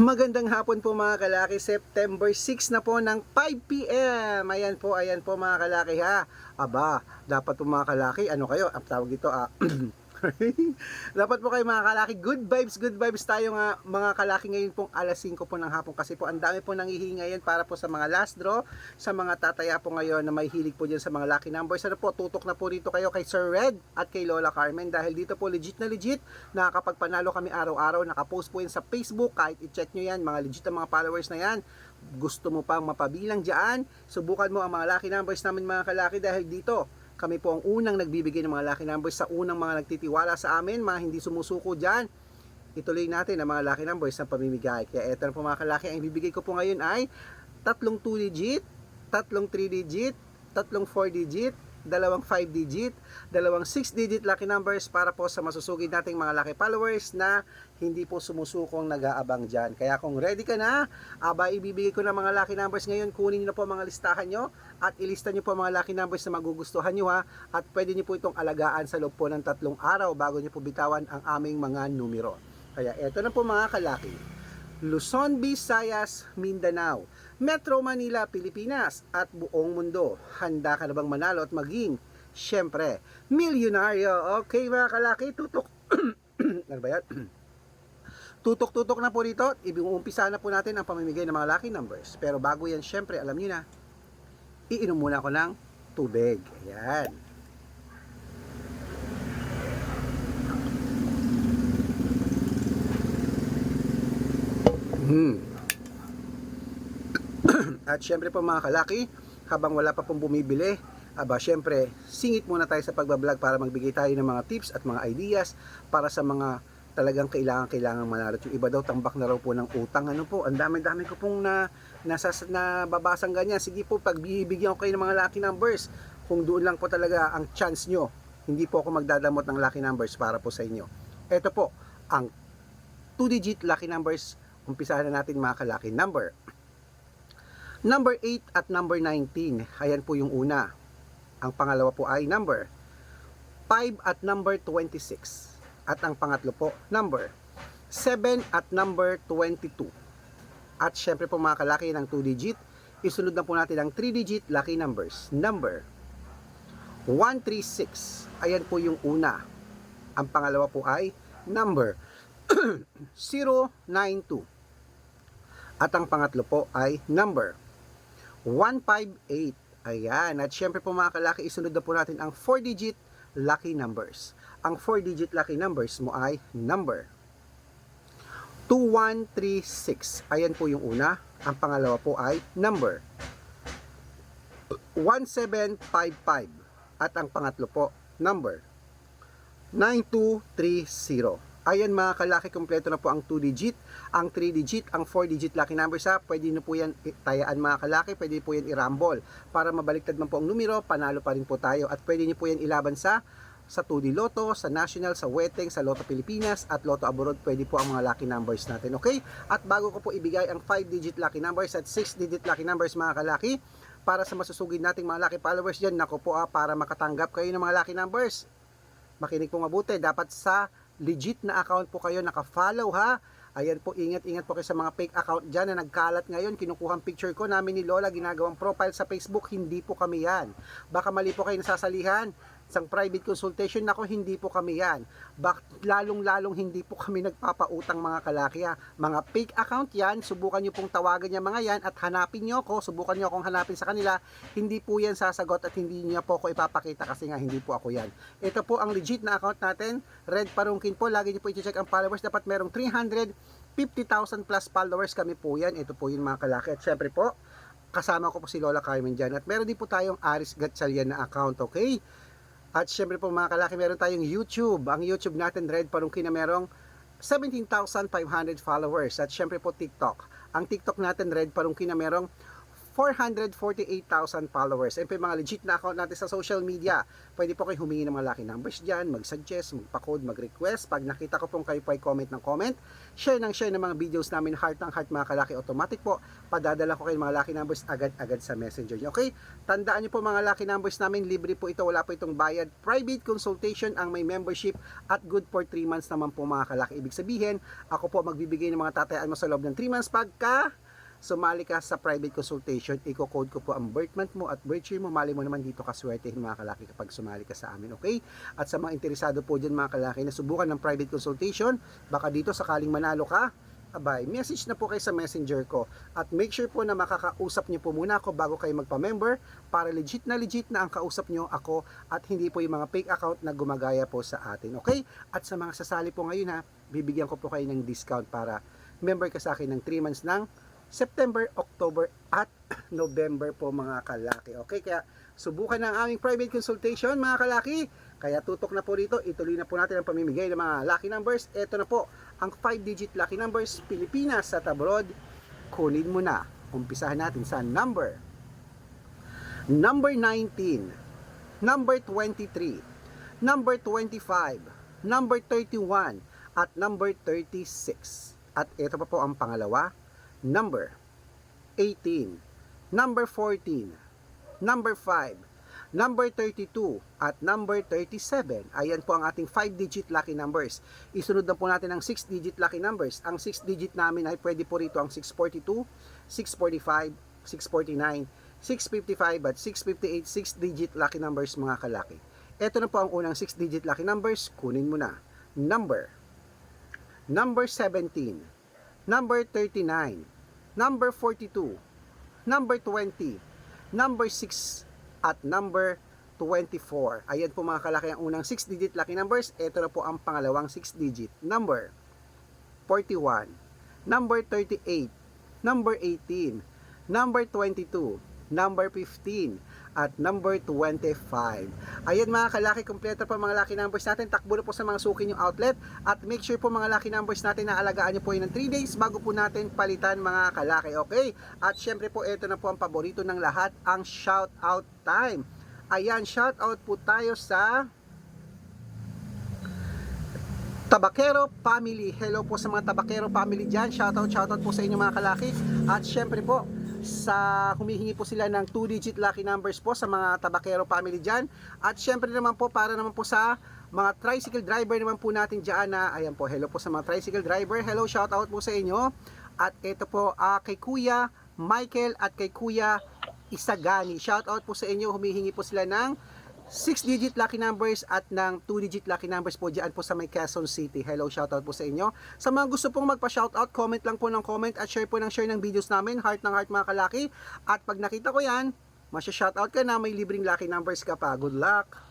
Magandang hapon po mga kalaki, September 6 na po ng 5pm. Ayan po, ayan po mga kalaki ha. Aba, dapat po mga kalaki, ano kayo, ang tawag dito, ah, dapat po kayo mga kalaki, good vibes, good vibes tayo nga mga kalaki. Ngayon pong alas 5 po ng hapon. Kasi po ang dami po nanghihingi ngayon para po sa mga last draw, sa mga tataya po ngayon na may hilig po dyan sa mga lucky numbers. Ano po, tutok na po dito kayo kay Sir Red at kay Lola Carmen. Dahil dito po legit na legit, nakakapagpanalo kami araw-araw, nakapost po yan sa Facebook, kahit i-check nyo yan, mga legit na mga followers na yan. Gusto mo pang mapabilang dyan, subukan mo ang mga lucky numbers namin mga kalaki. Dahil dito, kami po ang unang nagbibigay ng mga lucky numbers sa unang mga nagtitiwala sa amin, mga hindi sumusuko dyan. Ituloy natin ang mga lucky numbers na pamimigay. Kaya eto na po mga kalaki, ang ibibigay ko po ngayon ay tatlong 2 digit, tatlong 3 digit, tatlong 4 digit, dalawang 5 digit, dalawang 6 digit lucky numbers para po sa masusugid nating mga lucky followers na hindi po sumusukong nag-aabang dyan. Kaya kung ready ka na, aba ibibigay ko ng mga lucky numbers ngayon, kunin nyo na po mga listahan nyo at ilista nyo po mga lucky numbers na magugustuhan nyo ha at pwede nyo po itong alagaan sa loob po ng tatlong araw bago nyo po bitawan ang aming mga numero. Kaya eto na po mga kalaki. Luzon, Visayas, Mindanao, Metro Manila, Pilipinas at buong mundo. Handa ka na bang manalo at maging, syempre, milyonaryo? Okay mga kalaki, tutok. ano ba yan? Tutok-tutok na po dito. Ibiumpisa na po natin ang pamimigay ng mga lucky numbers. Pero bago yan, syempre, alam niyo na, iinom muna ako ng tubig. Ayan. At syempre po mga kalaki, habang wala pa pong bumibili, aba syempre, singit muna tayo sa pagbablog para magbigay tayo ng mga tips at mga ideas para sa mga talagang kailangan kailangan manalo. Yung iba daw tambak na raw po ng utang. Ano po, ang dami-dami ko pong na nasas na babasang ganyan. Sige po, pag bibigyan ko kayo ng mga lucky numbers, kung doon lang po talaga ang chance nyo, hindi po ako magdadamot ng lucky numbers para po sa inyo. Ito po, ang 2-digit lucky numbers, umpisahan na natin mga kalaki number. Number 8 at number 19, ayan po yung una. Ang pangalawa po ay number 5 at number 26. At ang pangatlo po, number 7 at number 22. At syempre po mga kalaki ng 2 digit, isunod na po natin ang 3 digit lucky numbers. Number 136. Ayan po yung una. Ang pangalawa po ay number 092. At ang pangatlo po ay number 158. Ayan. At syempre po mga kalaki, isunod na po natin ang 4 digit lucky numbers. Ang 4 digit lucky numbers mo ay number 2136. Ayan po yung una. Ang pangalawa po ay number 1755. At ang pangatlo po, number 9230. Ayan mga kalaki, kompleto na po ang 2 digit, ang 3 digit, ang 4 digit lucky numbers ha. Pwede na po yan tayaan mga kalaki, pwede po yan irambol. Para mabaliktad man po ang numero, panalo pa rin po tayo. At pwede niyo po yan ilaban sa sa 2D Lotto, sa National, sa Weteng, sa Lotto Pilipinas at Lotto Abroad, pwede po ang mga lucky numbers natin, okay? At bago ko po ibigay ang 5-digit lucky numbers at 6-digit lucky numbers mga kalaki, para sa masusugid nating mga lucky followers dyan, nako po ah, para makatanggap kayo ng mga lucky numbers. Makinig po mabuti, dapat sa legit na account po kayo naka-follow ha. Ayan po, ingat-ingat po kayo sa mga fake account dyan na nagkalat ngayon. Kinukuhang picture ko namin ni Lola, ginagawang profile sa Facebook. Hindi po kami yan. Baka mali po kayo nasasalihan. Isang private consultation nako hindi po kami yan. Bak lalong-lalong hindi po kami nagpapautang mga kalaki ha. Mga fake account yan, subukan nyo pong tawagan niya mga yan at hanapin nyo ako, subukan nyo akong hanapin sa kanila. Hindi po yan sasagot at hindi niya po ako ipapakita kasi nga hindi po ako yan. Ito po ang legit na account natin. Red Parungkin po, lagi nyo po i-check ang followers. Dapat merong 350,000 plus followers kami po yan. Ito po yung mga kalaki. At syempre po, kasama ko po si Lola Carmen dyan. At meron din po tayong Aris Gatchalian na account, okay? At syempre po mga kalaki, meron tayong YouTube. Ang YouTube natin, Red Parungkin na merong 17,500 followers. At syempre po TikTok. Ang TikTok natin, Red Parungkin na merong 448,000 followers. Yung mga legit na account natin sa social media. Pwede po kayo humingi ng mga lucky numbers dyan, mag-suggest, magpa-code, mag-request. Pag nakita ko pong kayo po ay comment ng comment, share ng share ng mga videos namin, heart ng heart mga kalaki, automatic po, padadala ko kayo ng mga lucky numbers agad-agad sa messenger nyo. Okay? Tandaan nyo po mga lucky numbers namin, libre po ito, wala po itong bayad. Private consultation ang may membership at good for 3 months naman po mga kalaki. Ibig sabihin, ako po magbibigay ng mga tatayaan mo sa loob ng 3 months pagka sumali ka sa private consultation, i-code ko po ang birth month mo at birth year mo. Mali mo naman dito kaswertehin mga kalaki kapag sumali ka sa amin, okay? At sa mga interesado po dyan mga kalaki na subukan ng private consultation, baka dito sakaling manalo ka, abay, message na po kayo sa messenger ko. At make sure po na makakausap niyo po muna ako bago kayo magpa-member para legit na legit na ang kausap niyo ako at hindi po yung mga fake account na gumagaya po sa atin, okay? At sa mga sasali po ngayon ha, bibigyan ko po kayo ng discount para member ka sa akin ng 3 months ng September, October at November po mga kalaki. Okay, kaya subukan ng aming private consultation mga kalaki. Kaya tutok na po dito, ituloy na po natin ang pamimigay ng mga lucky numbers. Ito na po, ang 5-digit lucky numbers, Pilipinas at abroad. Kunin mo na. Umpisahan natin sa number. Number 19, number 23, number 25, number 31, at number 36. At ito pa po ang pangalawa, number 18, number 14, number 5, number 32, at number 37. Ayan po ang ating 5-digit lucky numbers. Isunod na po natin ang 6-digit lucky numbers. Ang 6-digit namin ay pwede po rito ang 642, 645, 649, 655 at 658 6-digit lucky numbers mga kalaki. Ito na po ang unang 6-digit lucky numbers. Kunin mo na. Number. Number 17 number 39, number 42, number 20, number 6, at number 24. Ayan po mga kalaki ang unang 6-digit lucky numbers. Ito na po ang pangalawang 6-digit number. 41, number 38, number 18, number 22, number 15, at number 25. Ayan mga kalaki, kompleto po mga lucky numbers natin. Takbo na po sa mga suki yung outlet. At make sure po mga lucky numbers natin na alagaan nyo po yun ng 3 days bago po natin palitan mga kalaki. Okay? At syempre po, ito na po ang paborito ng lahat, ang shout out time. Ayan, shout out po tayo sa Tabakero Family. Hello po sa mga Tabakero Family dyan. Shoutout, shoutout po sa inyo mga kalaki. At syempre po, sa humihingi po sila ng 2-digit lucky numbers po sa mga Tabakero Family dyan. At syempre naman po, para naman po sa mga tricycle driver naman po natin dyan na, ayan po, hello po sa mga tricycle driver. Hello, shoutout po sa inyo. At ito po, ah, kay Kuya Michael at kay Kuya Isagani. Shoutout po sa inyo, humihingi po sila ng 6-digit lucky numbers at ng 2-digit lucky numbers po dyan po sa may Quezon City. Hello, shoutout po sa inyo. Sa mga gusto pong magpa-shoutout, comment lang po ng comment at share po ng share ng videos namin. Heart ng heart mga kalaki. At pag nakita ko yan, masya-shoutout ka na, may libreng lucky numbers ka pa. Good luck!